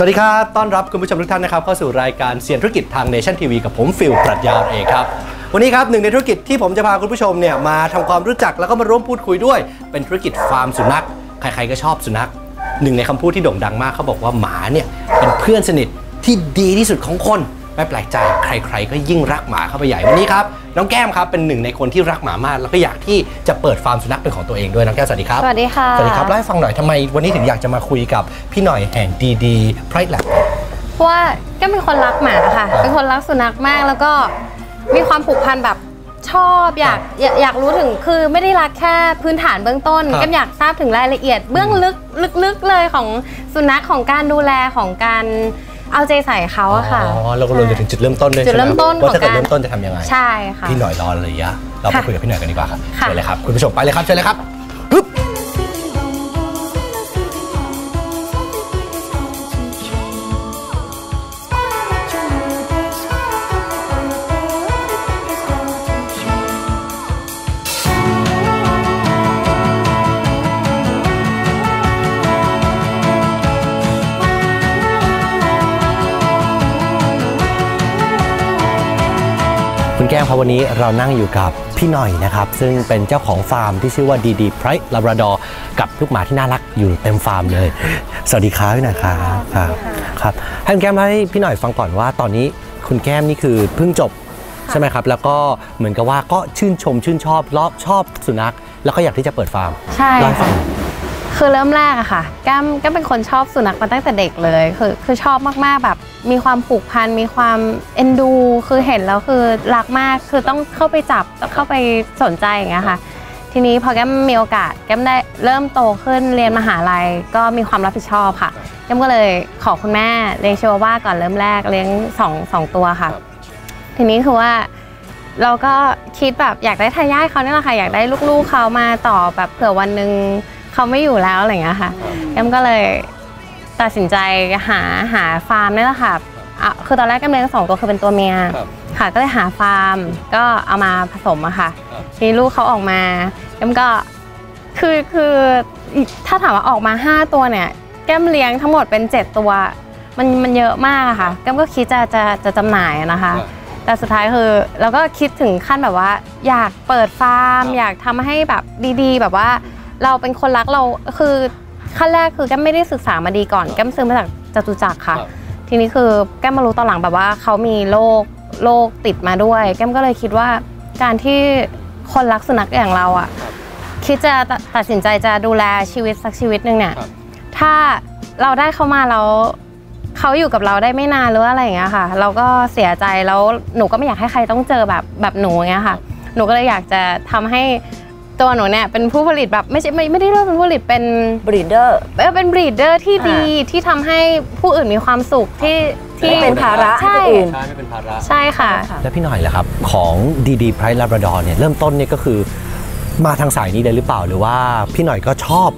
สวัสดีครับ ต้อนรับคุณผู้ชมทุกท่านนะครับเข้าสู่รายการเสียนธุรกิจทางเนชั่นทีวีกับผมฟิลปรัชญาเอกครับ วันนี้ครับหนึ่งในธุรกิจที่ผมจะพาคุณผู้ชมเนี่ยมาทำความรู้จักแล้วก็มาร่วมพูดคุยด้วย เป็นธุรกิจฟาร์มสุนัข ใครๆก็ชอบสุนัขหนึ่งในคำพูดที่โด่งดังมากเขาบอกว่าหมาเนี่ยเป็นเพื่อนสนิทที่ดีที่สุดของคน ไม่แปลกใจใคร ๆ ก็ยิ่งรักหมาเข้าไปใหญ่วันนี้ครับน้องแก้มครับเป็นหนึ่งในคนที่รักหมามากแล้วก็อยากที่จะเปิดฟาร์มสุนัขเป็นของตัวเองด้วยน้องแก้มสวัสดีครับสวัสดีค่ะสวัสดีครับเล่าให้ฟังหน่อยทำไมวันนี้ถึงอยากจะมาคุยกับพี่หน่อยแห่งดีดีไพรส์แลบเพราะว่าก็เป็นคนรักหมาค่ะ เป็นคนรักสุนัขมากแล้วก็มีความผูกพันแบบชอบอยากอยากอยากรู้ถึงคือไม่ได้รักแค่พื้นฐานเบื้องต้นครับก็อยากทราบถึงรายละเอียดเบื้องลึกลึกๆเลยของสุนัขของการดูแลของการ เอาใจใส่เขาอะค่ะ อ๋อแล้วก็รวมไปถึงจุดเริ่มต้นด้วยจุดเริ่มต้นใช่ไหว่าถ้าเกิดของการเริ่มต้นจะทำยังไง ใช่ค่ะ พี่หน่อยรอเลยอะเราไปค่ะคุยกับพี่หน่อยกันดีกว่าครับค่ะเชิญเลยครับ คุณผู้ชมไปเลยครับ เชิญเลยครับปึ๊บ แก้มครับวันนี้เรานั่งอยู่กับพี่หน่อยนะครับ ซึ่งเป็นเจ้าของฟาร์มที่ชื่อว่าดีดีไพรส์ลาบราดอกับลูกหมาที่น่ารักอยู่เต็มฟาร์มเลย สวัสดีครับพี่หน่อยครับครับครับให้คุณแก้มเล่าให้พี่หน่อยฟังก่อนว่า ตอนนี้คุณแก้มนี่คือเพิ่งจบใช่ไหมครับ แล้วก็เหมือนกับว่าก็ชื่นชมชื่นชอบรอบชอบสุนัข แล้วก็อยากที่จะเปิดฟาร์มใช่เล่าให้ฟัค่ะงคือเริ่มแรกอะค่ะแก้มแก้มเป็นคนชอบสุนัขมาตั้งแต่เด็กเลยคือคือชอบมากๆแบบ มีความผูกพันมีความเอ็นดู คือเห็นแล้วคือรักมากคือต้องเข้าไปจับต้องเข้าไปสนใจอย่างเงี้ยค่ะ ทีนี้พอแก้มมีโอกาสแก้มได้เริ่มโตขึ้นเรียนมหาลัยก็มีความรับผิดชอบค่ะแก้มก็เลยขอคุณแม่เลี้ยงชิวาว่าก่อนเริ่มแรกเลี้ยงสองสองตัวค่ะ ทีนี้คือว่าเราก็คิดแบบอยากได้ทายาทเขาเนี่ยแหละค่ะอยากได้ลูกๆเขามาต่อแบบเผื่อวันหนึ่งเขาไม่อยู่แล้วอะไรอย่างเงี้ยค่ะแก้มก็เลย ตัดสินใจหาหาฟาร์มนี่แหละค่ะอะคือตอนแรกแก้มเลี้ยงสองตัวคือเป็นตัวเมียครับค่ะก็เลยหาฟาร์มก็เอามาผสมอะค่ะครับ ทีนี้ลูกเขาออกมาแก้มก็คือคือถ้าถามว่าออกมา5ตัวเนี่ย แก้มเลี้ยงทั้งหมดเป็น7ตัว มันมันเยอะมากอะค่ะ แก้มก็คิดจะจะจะจำหน่ายอะนะคะแต่สุดท้ายคือเราก็คิดถึงขั้นแบบว่า อยากเปิดฟาร์ม ครับอยากทำให้แบบดีๆ แบบว่า เราเป็นคนรักเราคือ ขั้นแรกคือแก้มไม่ได้ศึกษามาดีก่อน แก้มซื้อมาจากจตุจักรค่ะทีนี้คือแก้มมารู้ตอนหลังแบบว่าเขามีโรคโรคติดมาด้วย แก้มก็เลยคิดว่าการที่คนรักสุนัขอย่างเราอะคิดจะตตัดสินใจจะดูแลชีวิตสักชีวิตหนึ่งเนี่ย ครับ ถ้าเราได้เขามาแล้วเขาอยู่กับเราได้ไม่นานหรือว่าอะไรอย่างเงี้ยค่ะ เราก็เสียใจแล้วหนูก็ไม่อยากให้ใครต้องเจอแบบแบบหนูอย่างเงี้ยค่ะ หนูก็เลยอยากจะทำให้ ตัวหนูเนี่ยเป็นผู้ผลิตแบบไม่ใช่ไม่ไม่ได้เรียกว่าเป็นผู้ผลิตเป็นบรีดเดอร์ เออเป็นบรีดเดอร์ที่ดีที่ทำให้ผู้อื่นมีความสุขที่ที่ ไม่เป็นภาระให้ใช่คนอื่น ใช่ไม่เป็นภาระ ใช่ค่ะ แล้วพี่หน่อยล่ะครับ ของดีดีไพรส์ลาบราดอเนี่ยเริ่มต้นเนี่ยก็คือมาทางสายนี้เลยหรือเปล่าหรือว่าพี่หน่อยก็ชอบ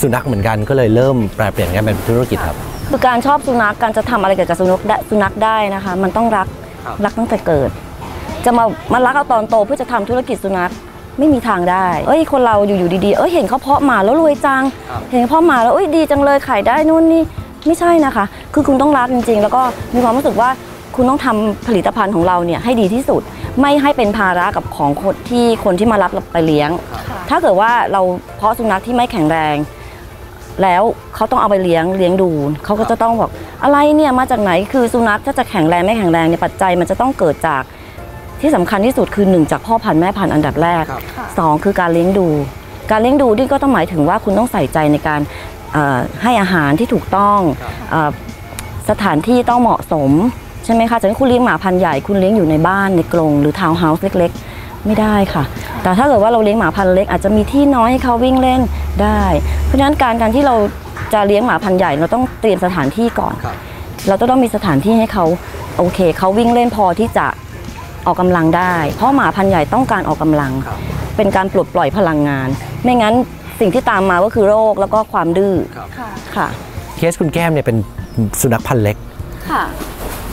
สุนัขเหมือนกันก็เลยเริ่มแปลเปลี่ยนกันเป็นธุรกิจครับ คือการชอบสุนัขการจะทำอะไรเกี่ยวกับสุนัขได้สุนัขได้นะคะ มันต้องรักครับรักตั้งแต่เกิด จะมามารักเอาตอนโตเพื่อจะทำธุรกิจสุนัข ไม่มีทางได้ เอ้ยคนเราอยู่ๆดีๆ เอ้ยเห็นเขาเพาะหมาแล้วรวยจังครับเห็นเขาเพาะหมาแล้วเอ้ยดีจังเลยขายได้นู่นนี่ไม่ใช่นะคะ คือคุณต้องรักจริง ๆ แล้วก็มีความรู้สึกว่าคุณต้องทำผลิตภัณฑ์ของเราเนี่ยให้ดีที่สุด ไม่ให้เป็นภาระกับของคนที่คนที่มารับเราไปเลี้ยง ถ้าเกิดว่าเราเพาะสุนัขที่ไม่แข็งแรง แล้วเขาต้องเอาไปเลี้ยงเลี้ยงดูเขาก็จะต้องบอกอะไรเนี่ยมาจากไหนคือสุนัขถ้าจะแข็งแรงไม่แข็งแรงเนี่ยปัจจัยมันจะต้องเกิดจาก ที่สำคัญที่สุดคือหนึ่งจากพ่อพันธุ์แม่พันธุ์อันดับแรกครับสองคือการเลี้ยงดู การเลี้ยงดูนี่ก็ต้องหมายถึงว่าคุณต้องใส่ใจในการเอ่อให้อาหารที่ถูกต้องครับเอ่อสถานที่ต้องเหมาะสม ใช่ไหมคะจากที่คุณเลี้ยงหมาพันธุ์ใหญ่คุณเลี้ยงอยู่ในบ้านในกรงหรือทาวน์เฮาส์เล็ก ๆ ไม่ได้ค่ะ แต่ถ้าเกิดว่าเราเลี้ยงหมาพันธุ์เล็กอาจจะมีที่น้อยให้เขาวิ่งเล่นได้ เพราะฉะนั้นการการที่เราจะเลี้ยงหมาพันธุ์ใหญ่เราต้องเตรียมสถานที่ก่อนครับเราจะต้องมีสถานที่ให้เขาโอเคเขาวิ่งเล่นพอที่จะ ออกกำลังได้ เพราะหมาพันธุ์ใหญ่ต้องการออกกำลังครับเป็นการปลดปล่อยพลังงาน ไม่งั้นสิ่งที่ตามมาก็คือโรคแล้วก็ความดื้อครับค่ะเคสคุณแก้มเนี่ยเป็นสุนัขพันธุ์เล็กค่ะ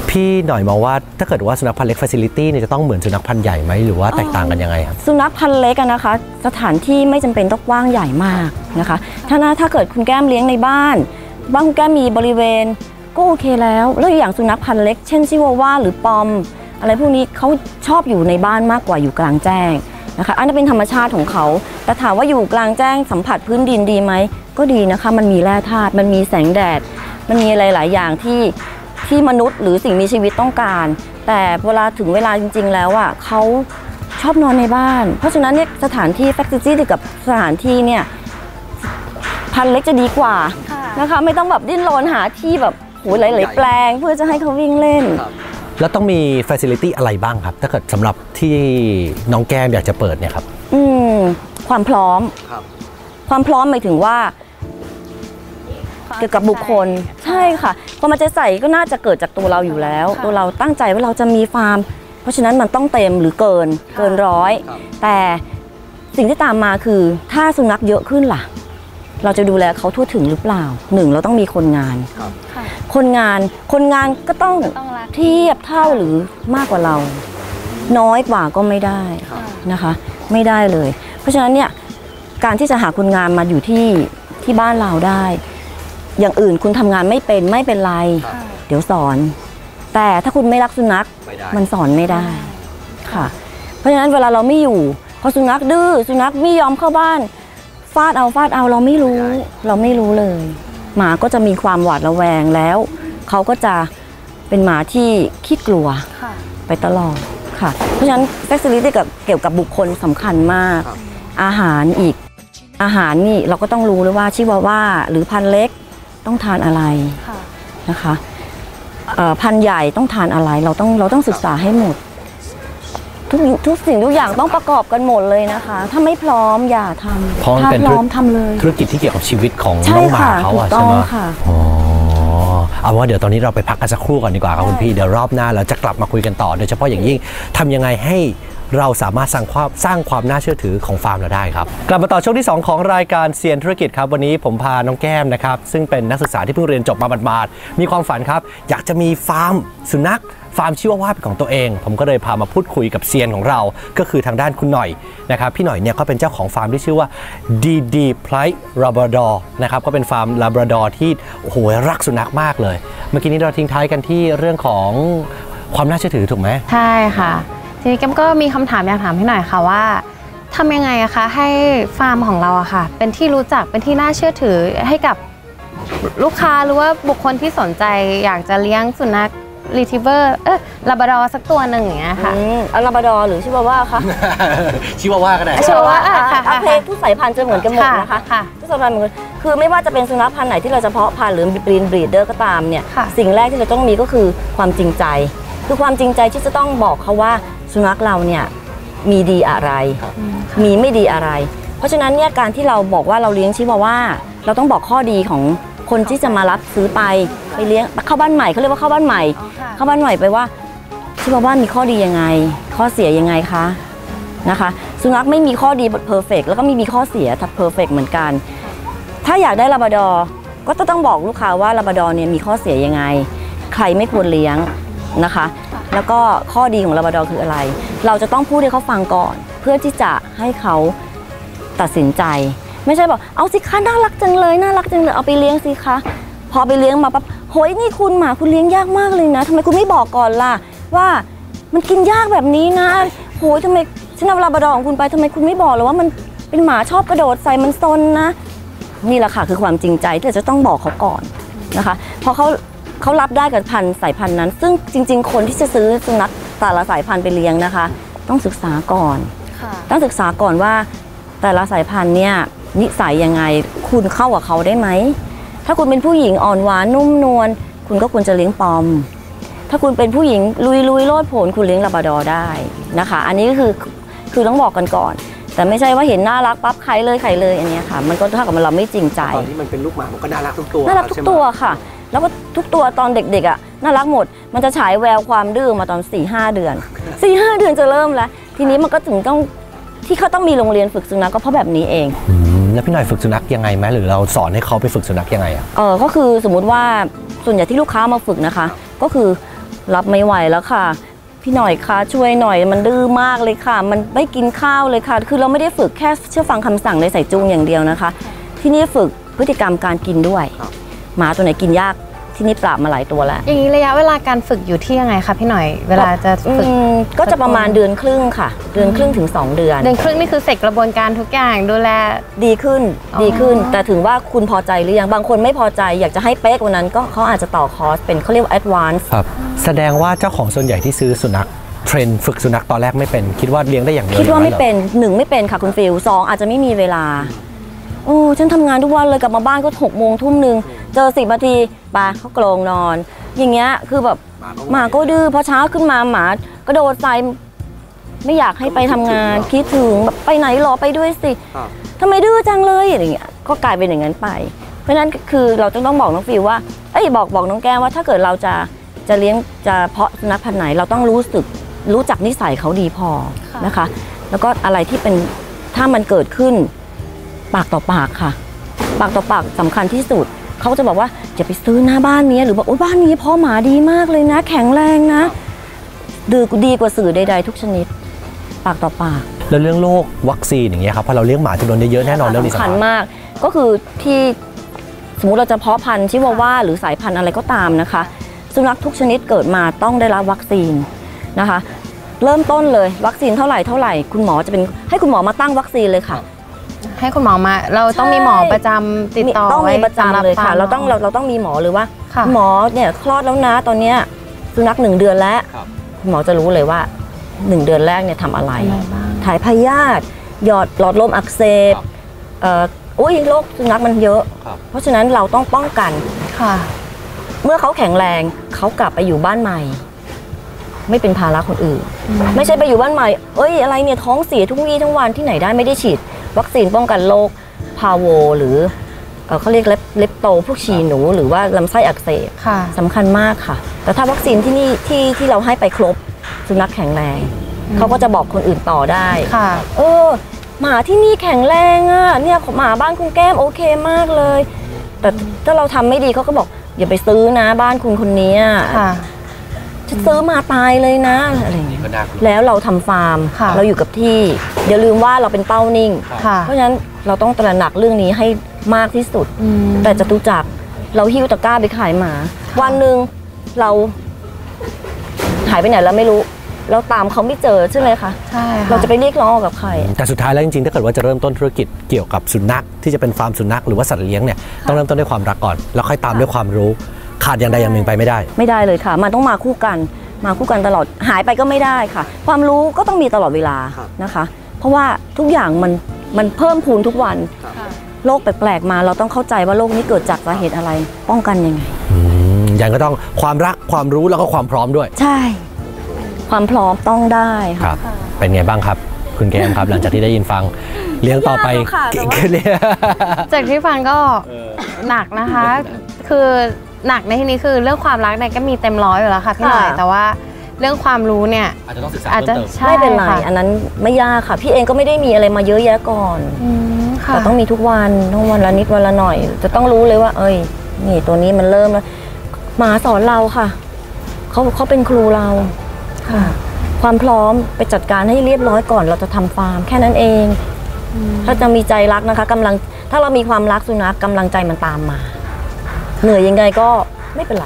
พี่หน่อยมองว่าถ้าเกิดว่าสุนัขพันธุ์เล็กฟ a ซิลิตี้เนี่ยจะต้องเหมือนสุนัขพันธุ์ใหญ่ไหมหรือว่าแตกต่างกันยังไงครับสุนัขพันธุ์เล็กอะนะคะ สถานที่ไม่จำเป็นต้องกว้างใหญ่มากนะคะ ถ้านะถ้าเกิดคุณแก้มเลี้ยงในบ้าน บ้านคุณแก้มมีบริเวณก็โอเคแล้ว แล้วอย่างสุนัขพันธุ์เล็ก เช่นชิวาว่าหรือปอม อะไรพวกนี้เขาชอบอยู่ในบ้านมากกว่าอยู่กลางแจ้งนะคะ อันนั้นเป็นธรรมชาติของเขา แต่ถามว่าอยู่กลางแจ้งสัมผัสพื้นดินดีไหม ก็ดีนะคะ มันมีแร่ธาตุ มันมีแสงแดด มันมีอะไรหลายอย่างที่ที่มนุษย์หรือสิ่งมีชีวิตต้องการ แต่เวลาถึงเวลาจริง ๆ แล้วอะเขาชอบนอนในบ้าน เพราะฉะนั้นเนี่ยสถานที่แฟคซิตี้กับสถานที่เนี่ยพันธุ์เล็กจะดีกว่านะคะ ไม่ต้องแบบดิ้นรนหาที่แบบโหหลาย ๆ แปลงเพื่อจะให้เขาวิ่งเล่น แล้วต้องมีฟ a ซิลิตี้อะไรบ้างครับ ถ้าเกิดสำหรับที่น้องแก้มอยากจะเปิดเนี่ยครับ อืมความพร้อม ครับ ความพร้อมหมายถึงว่า เกี่ยวกับบุคคล ใช่ค่ะความมันใจะใส่ก็น่าจะเกิดจากตัวเราอยู่แล้ว ค่ะ ตัวเราตั้งใจว่าเราจะมีฟาร์ม เพราะฉะนั้นมันต้องเต็มหรือเกินเกินร้อย ครับ แต่สิ่งที่ตามมาคือถ้าสุนัขเยอะขึ้นล่ะ เราจะดูแลเขาทั่วถึงหรือเปล่าหนึ่งเราต้องมีคนงานค่ะคนงานคนงานก็ต้องต้องรัก เทียบเท่าหรือมากกว่าเรา น้อยกว่าก็ไม่ได้นะคะ ไม่ได้เลย เพราะฉะนั้นเนี่ยการที่จะหาคนงานมาอยู่ที่ที่บ้านเราได้ อย่างอื่นคุณทำงานไม่เป็นไม่เป็นไรเดี๋ยวสอน แต่ถ้าคุณไม่รักสุนัข ไม่ได้ มันสอนไม่ได้ค่ะ เพราะฉะนั้นเวลาเราไม่อยู่ พอสุนัขดื้อสุนัขไม่ยอมเข้าบ้าน ฟาดเอาฟาดเอาเราไม่รู้ เราไม่รู้เลย หมาก็จะมีความหวาดระแวงแล้วเขาก็จะเป็นหมาที่ขี้กลัวค่ะไปตลอดค่ะ เพราะฉะนั้น f a c i l i t y กับเกี่ยวกับบุคคลสำคัญมาก อาหารอีก อาหารนี่เราก็ต้องรู้เลยว่าชิวาว่าหรือพันธุ์เล็กต้องทานอะไรค่ะนะคะเอ่อพันธุ์ใหญ่ต้องทานอะไรเราต้องเราต้องศึกษาให้หมด ทุกทุกสิ่งทุกอย่างต้องประกอบกันหมดเลยนะคะ ถ้าไม่พร้อมอย่าทำเพราะมันถ้าเป็นพร้อมทำเลย ธุรกิจที่เกี่ยวกับชีวิตของใช่น้องหมาค่ะเขาอะถูกต้ใช่องไหมค่ะ อ๋อเอาว่าเดี๋ยวตอนนี้เราไปพักกันสักครู่ก่อนดีกว่าครับคุณพี่เดี๋ยวรอบหน้าเราจะกลับมาคุยกันต่อ โดยเฉพาะอย่างยิ่งทำยังไงให้ เราสามารถสร้างความสร้างความน่าเชื่อถือของฟาร์มเราได้ครับ กลับมาต่อช่วงที่ 2 ของรายการเซียนธุรกิจครับ วันนี้ผมพาน้องแก้มนะครับ ซึ่งเป็นนักศึกษาที่เพิ่งเรียนจบมาบาดๆมีความฝันครับ อยากจะมีฟาร์มสุนัขฟาร์มชิวาว่าเป็นของตัวเอง ผมก็เลยพามาพูดคุยกับเซียนของเรา ก็คือทางด้านคุณหน่อยนะครับ พี่หน่อยเนี่ยเขาเป็นเจ้าของฟาร์มที่ชื่อว่า DD p l i g h t Labrador นะครับ ก็เป็นฟาร์มลาบราดอร์ที่โอ้โหรักสุนัขมากเลย เมื่อกี้นี้เราทิ้งท้ายกันที่เรื่องของความน่าเชื่อถือถูกไหมใช่ค่ะ ทีนี้แก้มก็มีคำถามอยากถามพี่หน่อยค่ะว่าทำยังไงอะคะให้ฟาร์มของเราอะค่ะ เป็นที่รู้จักเป็นที่น่าเชื่อถือให้กับลูกค้าหรือว่าบุคคลที่สนใจอยากจะเลี้ยงสุนัขรีทิเวอร์เออลาบราดอร์สักตัวหนึ่งอย่างเงี้ยค่ะอืมอาราบาดอร์หรือชิวาว่าคะชิวาว่าก็ได้ชิวาว่าอะค่ะโอเคทุกสายพันธุ์จะเหมือนกันหมดนะคะค่ะทุกสายพันธุ์เหมือนกันคือไม่ว่าจะเป็นสุนัขพันธุ์ไหนที่เราจะเพาะพันธุ์หรือบรีนบรีดเดอร์ก็ตามเนี่ยค่ะสิ่งแรกที่เราต้องมีก็คือความจริงใจ คือความจริงใจที่จะต้องบอกเขาว่า สุนัขเราเนี่ยมีดีอะไร มีไม่ดีอะไร เพราะฉะนั้นเนี่ยการที่เราบอกว่าเราเลี้ยงชิวาว่าเราต้องบอกข้อดีของคนที่จะมารับซื้อไปไปเลี้ยงเข้าบ้านใหม่เขาเรียกว่าเข้าบ้านใหม่อ๋อค่ะเข้าบ้านใหม่ไปว่าชิวาว่ามีข้อดียังไง ข้อเสียยังไงคะนะคะสุนัขไม่มีข้อดีเพอร์เฟกแล้วก็ไม่มีข้อเสียทัดเพอร์เฟกเหมือนกัน ถ้าอยากได้ลาบราดอร์ก็จะต้องบอกลูกค้าว่าลาบราดอร์เนี่ยมีข้อเสียยังไง ใครไม่ควรเลี้ยง นะคะ แล้วก็ข้อดีของลาบราดอคืออะไร เราจะต้องพูดให้เขาฟังก่อน เพื่อที่จะให้เขาตัดสินใจ ไม่ใช่บอกเอาสิคะน่ารักจังเลยน่ารักจังเลยเอาไปเลี้ยงสิคะพอไปเลี้ยงมาปั๊บโหยนี่คุณหมาคุณเลี้ยงยากมากเลยนะทำไมคุณไม่บอกก่อนล่ะ ว่ามันกินยากแบบนี้นะโหยทำไมฉันเอาลาบราดอของคุณไปทำไมคุณไม่บอกเลยว่ามันเป็นหมาชอบกระโดดใส่มันซนนะนี่แหละค่ะคือความจริงใจที่จะต้องบอกเขาก่อนนะคะพราะเขา เขารับได้กับพันธุ์สายพันธุ์นั้น ซึ่งจริง ๆ คนที่จะซื้อสุนัขแต่ละสายพันธุ์ไปเลี้ยงนะคะ ต้องศึกษาก่อนค่ะต้องศึกษาก่อนว่า แต่ละสายพันธุ์เนี่ยนิสัยยังไง คุณเข้ากับเขาได้ไหมถ้าคุณเป็นผู้หญิงอ่อนหวานนุ่มนวลคุณก็ควรจะเลี้ยงปอม ถ้าคุณเป็นผู้หญิงลุยลุยๆโลดโผนคุณเลี้ยงลาบราดอร์ได้นะคะ อันนี้ก็คือคือต้องบอกกันก่อน แต่ไม่ใช่ว่าเห็นน่ารักปั๊บใครเลยใครเลยอันเนี้ยค่ะ มันก็เท่ากับเราไม่จริงใจตอนที่มันเป็นลูกหมามันก็น่ารักทุกตัวน่ารักทุกตัวค่ะ แล้วก็ทุกตัวตอนเด็กๆอะน่ารักหมด มันจะฉายแววความดื้อมาตอน4ี่ห้าเดือน4ี่ห้าเดือนจะเริ่มแล้ว ทีนี้มันก็ถึงต้องที่เขาต้องมีโรงเรียนฝึกสุนัขก็เพราะแบบนี้เองอืมแล้วพี่หน่อยฝึกสุนัขยังไงไหมหรือเราสอนให้เขาไปฝึกสุนัขยังไงอะเออก็คือสมมุติว่าส่วนใหญ่ที่ลูกค้ามาฝึกนะคะ ก็คือรับไม่ไหวแล้วค่ะ พี่หน่อยคะช่วยหน่อยมันดื้อมากเลยค่ะ มันไม่กินข้าวเลยค่ะ คือเราไม่ได้ฝึกแค่เชื่อฟังคำสั่งในใส่จูงอย่างเดียวนะคะ ที่นี่ฝึกพฤติกรรมการกินด้วย หมาตัวไหนกินยากที่นี่ปราบมาหลายตัวแล้ว อย่างนี้ระยะเวลาการฝึกอยู่ที่ยังไงคะพี่หน่อยเวลาจะอืฝึกมก็จะประมาณเดือนครึ่งค่ะ เดือนครึ่งถึง 2 เดือน เดือนครึ่งนี่คือเสร็จกระบวนการทุกอย่างดูแลดีขึ้นอ๋อดีขึ้น แต่ถึงว่าคุณพอใจหรือยังบางคนไม่พอใจอยากจะให้เป๊ะกว่านั้นก็เขาอาจจะต่อคอร์สเป็นเขาเรียกว่า advance ครับแสดงว่าเจ้าของส่วนใหญ่ที่ซื้อสุนัขเทรนฝึกสุนัขตอนแรกไม่เป็น คิดว่าเลี้ยงได้อย่างเดียวคิดว่าไม่อย่งเป็นหนึ่งไม่เป็นค่ะคุณฟิลสองอาจจะไม่มีเวลาโอ้ฉันทำงานทุกวันเลยกลับมาบ้านก็หกโมงทุ่มหนึ่ง เจอสิบนาทีไปาเขากรงนอน อย่างเงี้ยคือแบบหมาก็ดื้อพอเช้าขึ้นมาหมากระโดดใส่ไม่อยากให้ไปทำงานคิดถึงแบบไปไหนหรอไปด้วยสิทำไมดื้อจังเลยอะไรเงี้ยก็กลายเป็นอย่างนั้นไป เพราะฉะนั้นคือเราจะต้องบอกน้องฟิลว่าเอ้ยบอกบอกน้องแก้วว่าถ้าเกิดเราจะจะเลี้ยงจะเพาะสุนัขพันธุ์ไหนเราต้องรู้สึกรู้จักนิสัยเขาดีพอค่ะนะคะ แล้วก็อะไรที่เป็นถ้ามันเกิดขึ้น ปากต่อปากค่ะ ปากต่อปากสำคัญที่สุด เขาจะบอกว่าอย่าไปซื้อหน้าบ้านนี้หรือว่าโอ้บ้านนี้พ่อหมาดีมากเลยนะ แข็งแรงนะดีดีกว่าสื่อใด ๆ ทุกชนิด ปากต่อปาก แล้วเรื่องโรควัคซีนอย่างเงี้ยครับเพราะเราเลี้ยงหมาจำนวนเยอะๆแน่นอนเรื่องนี้สำสำคัคัญญมาก ก็คือที่สมมุติเราจะเพาะพันธุ์ชิวาว่าหรือสายพันธุ์อะไรก็ตามนะคะ สุนัขทุกชนิดเกิดมาต้องได้รับวัคซีนนะคะ เริ่มต้นเลยวัคซีนเท่าไหร่เท่าไหร่ คุณหมอจะเป็นให้คุณหมอมาตั้งวัคซีนเลยค่ะ ให้คุณหมอมา เราต้องมีหมอประจำติดต่อต้องมีไว้ประจำเลยค่ะสำหเราต้องเราเราต้องมีหมอเลยว่าค่ะหมอเนี่ยคลอดแล้วนะตอนเนี้ยสุนัขหนึ่งเดือนแล้วครับคุณหมอจะรู้เลยว่าหนึ่งเดือนแรกเนี่ยทำอะไรอะไรบ้างถ่ายพยาธิหยอดหลอดลมอักเสบครับเอ่ออุ้ยโรคสุนัขมันเยอะครับเพราะฉะนั้นเราต้องป้องกันค่ะ เมื่อเขาแข็งแรงเขากลับไปอยู่บ้านใหม่ ไม่เป็นภาระคนอื่น ไม่ใช่ไปอยู่บ้านใหม่ เอ้ยอะไรเนี่ยท้องเสียทุกวี่ทั้งวันที่ไหนได้ไม่ได้ฉีด วัคซีนป้องกันโรคพาโว หรือเอ่อเขาเรียกเล็บเล็บโตพวกฉี่หนู หรือว่าลำไส้อักเสบค่ะสำคัญมากค่ะ แต่ถ้าวัคซีนที่นี่ที่ที่เราให้ไปครบสุนัขแข็งแรงเขาก็จะบอกคนอื่นต่อได้ค่ะ เออหมาที่นี่แข็งแรงอะเนี่ยหมาบ้านคุณแก้มโอเคมากเลย แต่ถ้าเราทำไม่ดีเขาก็บอกอย่าไปซื้อนะบ้านคุณคนนี้อะ ค่ะจะซื้อมาตายเลยนะอะไรอย่างเงี้ยก็น่ากลัว แล้วเราทำฟาร์ม ค่ะ เราอยู่กับที่อย่าลืมว่าเราเป็นเป้านิ่ง ค่ะ เพราะฉะนั้นเราต้องตระหนักเรื่องนี้ให้มากที่สุด อืม แต่จตุจักรเราหิ้วตะกร้าไปขายหมา วันหนึ่งเราหายไปไหนแล้วไม่รู้ เราตามเขาไม่เจอใช่ไหมคะใช่ค่เราจะไปเรียกร้องกับใคร แต่สุดท้ายแล้วจริงๆ ถ้าเกิดว่าจะเริ่มต้นธุรกิจเกี่ยวกับสุนัขที่จะเป็นฟาร์มสุนัขหรือว่าสัตว์เลี้ยงเนี่ยต้องเริ่มต้นด้วยความรักก่อน แล้วค่อยตามด้วยความรู้ ขาดอย่างใดอย่างหนึ่งไปไม่ได้ ไม่ได้เลยค่ะ มันต้องมาคู่กันมาคู่กันตลอดหายไปก็ไม่ได้ค่ะ ความรู้ก็ต้องมีตลอดเวลานะคะ เพราะว่าทุกอย่างมันมันเพิ่มพูนทุกวันโรคแปลกๆมาเราต้องเข้าใจว่าโรคนี้เกิดจากสาเหตุอะไร ป้องกันยังไงอืมอย่างก็ต้องความรักความรู้แล้วก็ความพร้อมด้วย ใช่ ความพร้อมต้องได้คค่ะรับ เป็นไงบ้างครับ คุณแก้มครับ หลังจากที่ได้ยินฟังเลี้ยงต่อไปยากค่ะแต่ว่าเก่งขึ้นเนี่ยจากที่ฟังก็หนักนะคะ คือ หนักในที่นี้คือเรื่องความรักเนี่ยก็มีเต็มร้อยอยู่แล้วค่ะพี่หน่อยค่ะ แต่ว่าเรื่องความรู้เนี่ยอาจจะต้องศึกษาอาจจะเพิ่มเติม ใช่ไม่เป็นไรค่ะอันนั้นไม่ยากค่ะ พี่เองก็ไม่ได้มีอะไรมาเยอะแยะก่อน อืมค่ะ แต่ต้องมีทุกวันต้องวันละนิดวันละหน่อย จะต้องรู้เลยว่า เอ้ย นี่ตัวนี้มันเริ่มแล้วหมาสอนเราค่ะเขาเขาเป็นครูเราค่ะ ความพร้อมไปจัดการให้เรียบร้อยก่อนเราจะทำฟาร์ม แค่นั้นเอง ถ้าจะมีใจรักนะคะกำลังถ้าเรามีความรักสุนัขกำลังใจมันตามมา เหนื่อยยังไงก็ไม่เป็นไร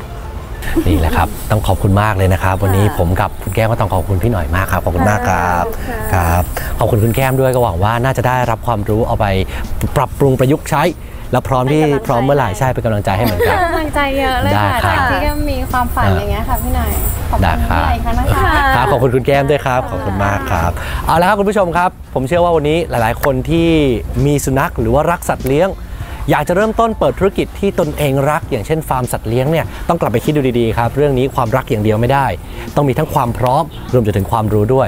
นี่แหละครับ ต้องขอบคุณมากเลยนะครับ วันนี้ผมกับคุณแก้มก็ต้องขอบคุณพี่หน่อยมากครับ ขอบคุณมากครับครับขอบคุณคุณแก้มด้วยก็หวังว่าน่าจะได้รับความรู้เอาไปปรับปรุงประยุกต์ใช้ แล้วพร้อมที่เป็นกำลังใจพร้อมเมื่อไหร่ใช่เป็นกำลังใจให้เหมือนกันกำลังใจเยอะเลยได้ค่ะครับจากที่ก็มีความฝันเออออย่างเงี้ยค่ะพี่หน่อยขอบได้คุณครัพี่หบน่อยอีกครั้งนะคะครับขอบคุณคุณแก้มด้วยครับขอบคุณมากครับเอาละครับคุณผู้ชมครับ ผมเชื่อว่าวันนี้หลาย ๆ คนที่มีสุนัขหรือว่ารักสัตว์เลี้ยง อยากจะเริ่มต้นเปิดธุรกิจที่ตนเองรัก อย่างเช่นฟาร์มสัตว์เลี้ยงเนี่ยต้องกลับไปคิดดูดีๆครับ เรื่องนี้ความรักอย่างเดียวไม่ได้ ต้องมีทั้งความพร้อมรวมจนถึงความรู้ด้วย